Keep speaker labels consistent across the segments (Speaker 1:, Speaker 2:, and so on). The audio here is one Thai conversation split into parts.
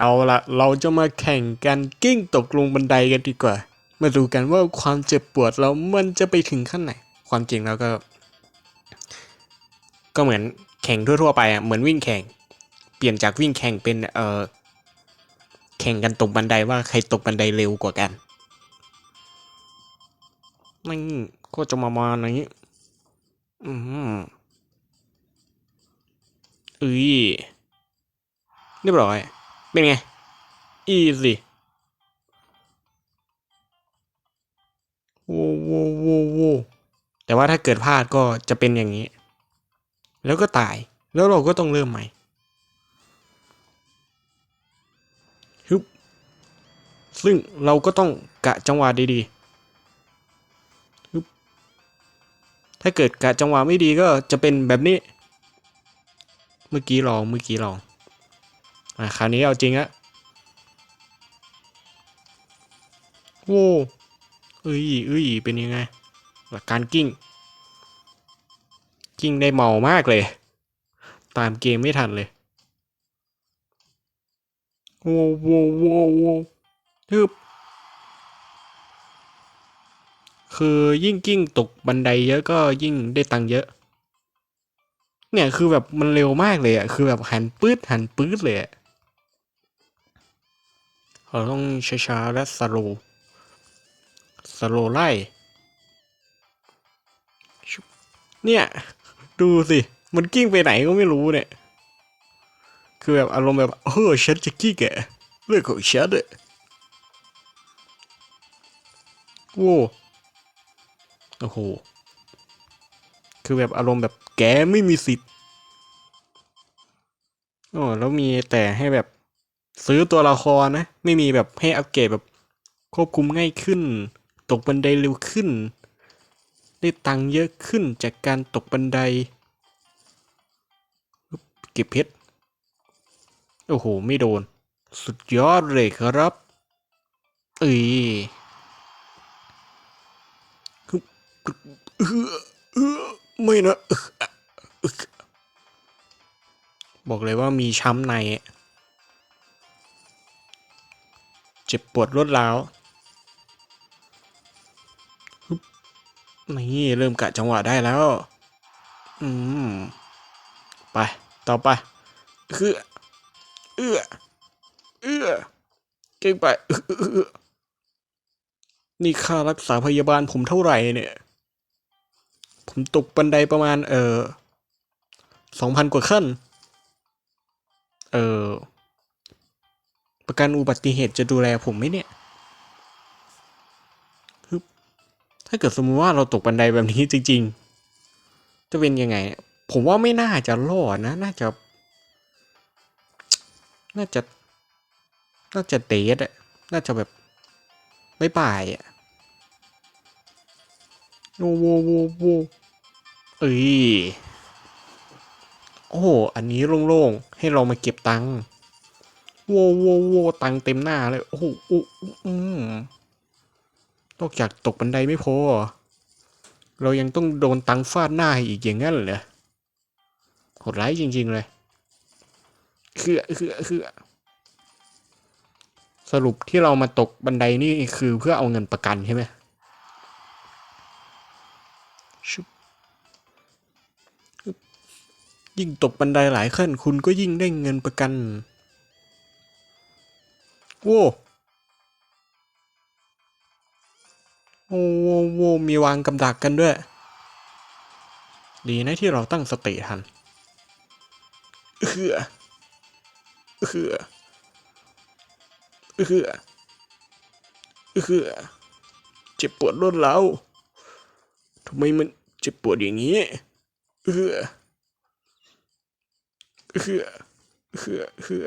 Speaker 1: เอาละเราจะมาแข่งกันกิ้งตกลงบันไดกันดีกว่า มาดูกันว่าความเจ็บปวดเรามันจะไปถึงขั้นไหน ความจริงแล้วก็ ก็เหมือนแข่งทั่วๆไปอะเหมือนวิ่งแข่ง เปลี่ยนจากวิ่งแข่งเป็นเออแข่งกันตกบันไดว่าใครตกบันไดเร็วกว่ากันนี่ก็จะมามาอย่างนี้ อืมเอ้ยเรียบร้อย เป็นไงอีสิโว้โว้โว้โว้แต่ว่าถ้าเกิดพลาดก็จะเป็นอย่างนี้ แล้วก็ตาย แล้วเราก็ต้องเริ่มใหม่ฮึบซึ่งเราก็ต้องกะจังหวะดีๆฮึบถ้าเกิดกะจังหวะไม่ดีก็จะเป็นแบบนี้ เมื่อกี้ลอง เมื่อกี้ลอง อะคราวนี้เอาจริงอะโว้เอ้ยเอ้ยเป็นยังไง หลักการกิ้ง กิ้งได้เมามากเลย ตามเกมไม่ทันเลยโว้โว้โว้โว้ฮึบคือยิ่งกิ้งตกบันไดเยอะก็ยิ่งได้ตังค์เยอะ เนี่ยคือแบบมันเร็วมากเลยอะคือแบบหันปื๊ดหันปื๊ดเลยอะ เราต้องช้าๆและสโลสโลไล่เนี่ย ดูสิ มันกิ้งไปไหนก็ไม่รู้เนี่ย คือแบบอารมณ์แบบเออฉันจะกิ้งแกเรื่องของฉันอะโว้โอ้โห คือแบบอารมณ์แบบแกไม่มีสิทธิ์โอ้แล้วมีแต่ให้แบบ ซื้อตัวละครนะ ไม่มีแบบให้อัปเกรดแบบควบคุมง่ายขึ้น ตกบันไดเร็วขึ้น ได้ตังค์เยอะขึ้นจากการตกบันได เก็บเพชร โอ้โห ไม่โดน สุดยอดเลยครับเอ้ยฮึบฮึบเอื้อเฮือไม่นะ บอกเลยว่ามีช้ำใน เจ็บปวดรวดร้าวนี่เริ่มกะจังหวะได้แล้ว อืม ไป ต่อไปเอื้อเอื้อ เอื้อ เก่งไปเอื้อเอื้อนี่ค่ารักษาพยาบาลผมเท่าไหร่เนี่ย ผมตกบันไดประมาณ เออสองพันกว่าขั้น เออ ประกันอุบัติเหตุจะดูแลผมไหมเนี่ยฮึบถ้าเกิดสมมติว่าเราตกบันไดแบบนี้จริง ๆ จะเป็นยังไง ผมว่าไม่น่าจะรอดนะ น่าจะ น่าจะ น่าจะเดอะน่าจะแบบไม่ป่ายอะโว้โวโวโวเอ้ย โอ้ อันนี้โล่งๆ ให้เรามาเก็บตังค์ โวโวโวตังค์เต็มหน้าเลย โอ้โหอืมนอกจากตกบันไดไม่พอ เรายังต้องโดนตังค์ฟาดหน้าอีกอย่างนั้นเหรอโหดร้ายจริง ๆ เลย คือคือคือสรุปที่เรามาตกบันไดนี่คือเพื่อเอาเงินประกันใช่ไหมยิ่งตกบันไดหลายขั้นคุณก็ยิ่งได้เงินประกัน โว้โอ้โว้โว้มีวางกำดักกันด้วย ดีนะที่เราตั้งสติทันเอือเอือเอือเอือเจ็บปวดรวดร้าวทำไมมันเจ็บปวดอย่างนี้เอือเอือเอือเอือ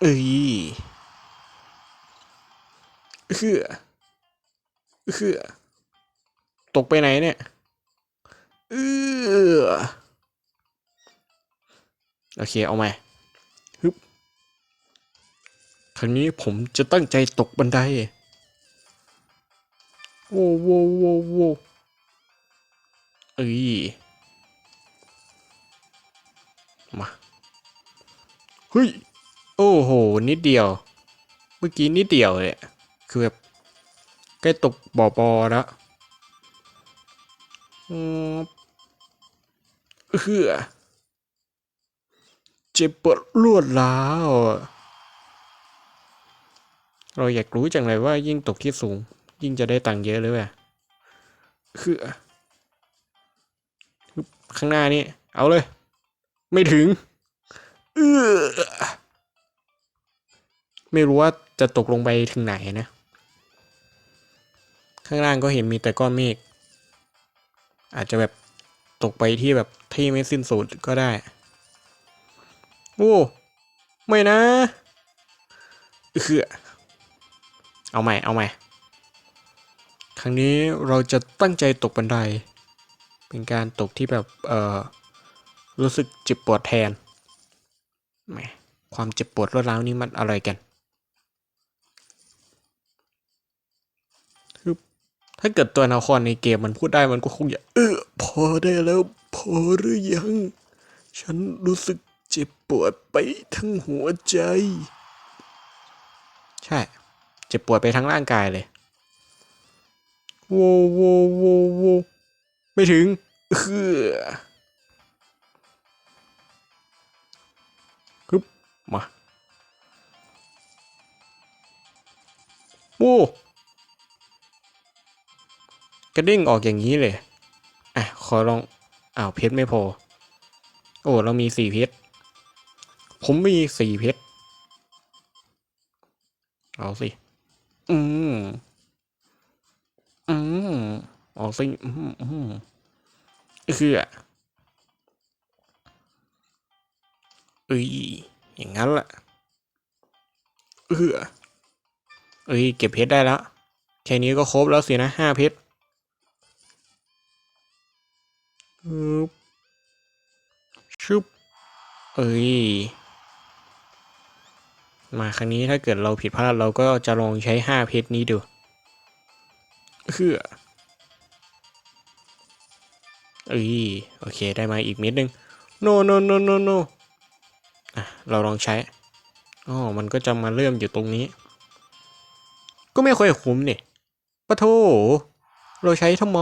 Speaker 1: เอ้ยเอือเอือตกไปไหนเนี่ยเออโอเค เอาใหมฮึบครั้งนี้ผมจะตั้งใจตกบันไดโว้โว้โว้โว้เอ้ยมา เฮ้ย โอ้โห นิดเดียว เมื่อกี้นิดเดียวเลยคือแบบใกล้ตกบ่อปอแล้วอือเจ็บปวดรวดร้าวเราอยากรู้จังเลยว่ายิ่งตกที่สูง ยิ่งจะได้ตังค์เยอะหรือเปลยว่ะคือข้างหน้านี่ เอาเลย ไม่ถึง เออ ไม่รู้ว่าจะตกลงไปถึงไหนนะ ข้างล่างก็เห็นมีแต่ก้อนเมฆอาจจะแบบตกไปที่แบบที่ไม่สิ้นสุดก็ได้ โอ้ ไม่นะคือเอาใหม่ เอาใหม่ ครั้งนี้เราจะตั้งใจตกบันได เป็นการตกที่แบบ เออรู้สึกเจ็บปวดแทนแหมความเจ็บปวดรวดร้าวนี่มันอะไรกันคือ ถ้าเกิดตัวนาคอนในเกมมันพูดได้มันก็คงจะเออพอได้แล้วพอหรือยัง ฉันรู้สึกเจ็บปวดไปทั้งหัวใจ ใช่ เจ็บปวดไปทั้งร่างกายเลยโวโวโวโวไม่ถึงเออคึบมาโอ้ กระเด้งออกอย่างนี้เลย อะ ขอลอง อ้าวเพชรไม่พอ โอ้ เรามีสี่เพชร ผมมีสี่เพชร เอาสิ อืม อืมเอาสิ อืมอืมคืออะเอ้ย อย่างนั้นแหละเออเอ้ย เก็บเพชรได้แล้ว แค่นี้ก็ครบแล้วสินะห้าเพชร ฮึบชุบเอ้ย มาครั้งนี้ถ้าเกิดเราผิดพลาดเราก็จะลองใช้ห้าเพชรนี้ดูเพื่อเอ้ยโอเคได้มาอีกเม็ดหนึ่ง no no no no no อะเราลองใช้อ๋อมันก็จะมาเริ่มอยู่ตรงนี้ ก็ไม่ค่อยคุ้มนี่ปะโท เราใช้ทำไม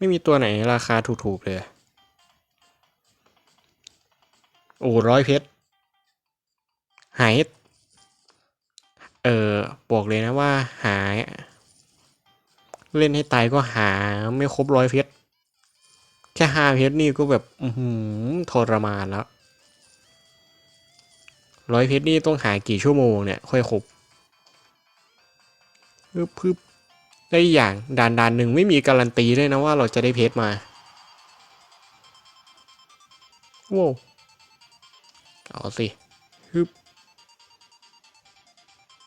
Speaker 1: ไม่มีตัวไหนราคาถูกๆเลย โอ้ร้อยเพชรหายเออบอกเลยนะว่าหายเล่นให้ตายก็หาไม่ครบร้อยเพชรแค่ห้าเพชรนี่ก็แบบอือหือทรมานแล้วร้อยเพชรนี่ต้องหากี่ชั่วโมงเนี่ย ค่อยครบพึบพึบ ได้อย่างด่านด่านหนึ่งไม่มีการันตีด้วยนะว่าเราจะได้เพชรมาว้าวเอาสิฮึบ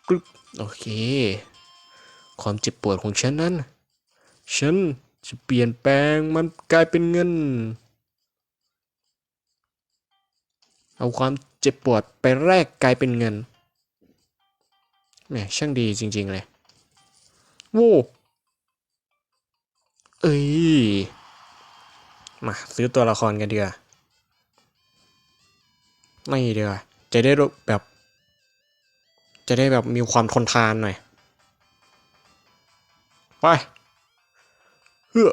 Speaker 1: กรึบโอเค ความเจ็บปวดของฉันนั้น ฉันจะเปลี่ยนแปลงมันกลายเป็นเงิน เอาความเจ็บปวดไปแลกกลายเป็นเงินแหมช่างดีจริง ๆ เลย โว้เอ้ย มาซื้อตัวละครกันดีกว่าไม่ดีกว่าจะได้แบบ จะได้แบบมีความทนทานหน่อย ไป เฮ้อ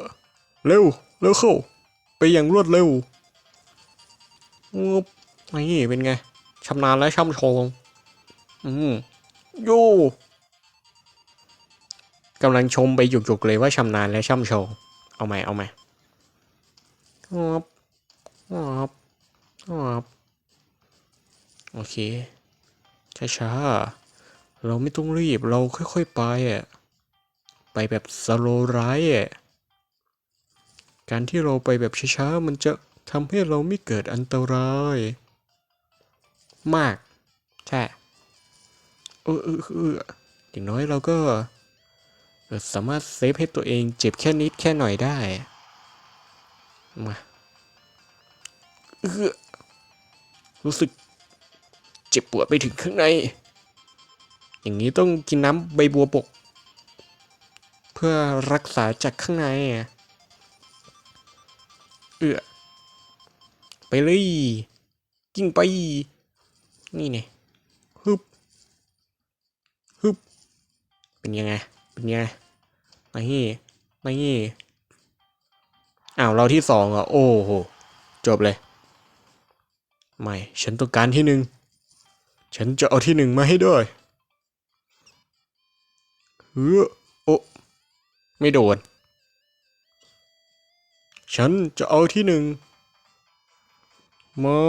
Speaker 1: เร็ว เร็วเข้า ไปอย่างรวดเร็วงบนี่เป็นไงชำนาญและช่ำชองอืมโย กำลังชมไปหยุกๆเลยว่าชำนาญและช่ำชองเอาใหม่เอาใหม่งบงบงบโอเคช้าๆเราไม่ต้องรีบเราค่อยๆไปอะไปแบบสโลไลท์อะการที่เราไปแบบช้าๆมันจะทำให้เราไม่เกิดอันตราย มาก ใช่เออเออเอออย่างน้อยเราก็ สามารถเซฟให้ตัวเองเจ็บแค่นิดแค่หน่อยได้ มาเออรู้สึกเจ็บปวดไปถึงข้างใน อย่างนี้ต้องกินน้ำใบบัวบก เพื่อรักษาจากข้างในอะเอือไปเลยกิ้งไป นี่เนี่ยฮึบฮึบเป็นยังไง เป็นยังไงนี่นี่อ้าวเราที่สองอะโอ้โหจบเลย ไม่ ฉันต้องการที่หนึ่งฉันจะเอาที่หนึ่งมาให้ด้เฮ้อโอะไม่โดน ฉันจะเอาที่หนึ่งมา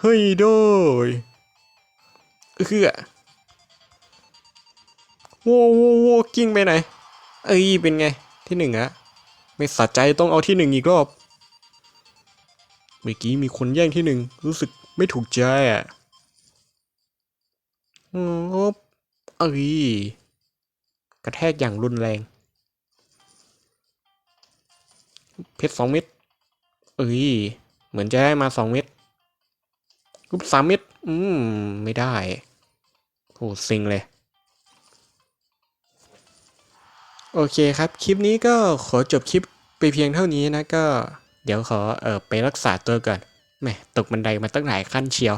Speaker 1: ให้ด้เฮือ โว้โว้โว้กิ้งไปไหน เอ้ยเป็นไงที่หนึ่งอะไม่สะใจต้องเอาที่หนึ่งอีกรอบ เมื่อกี้มีคนแย่งที่หนึ่งรู้สึกไม่ถูกใจอะงบเอ้ยกระแทกอย่างรุนแรง เพชรสองเม็ดเอ้ยเหมือนจะได้มาสองเม็ดรูปสามเม็ดอืม ไม่ได้โอ้ซิงเลย โอเคครับ คลิปนี้ก็ขอจบคลิปไปเพียงเท่านี้นะก็เดี๋ยวขอเออไปรักษาตัวก่อนแหมตกบันไดมาตั้งหลายขั้นเชียว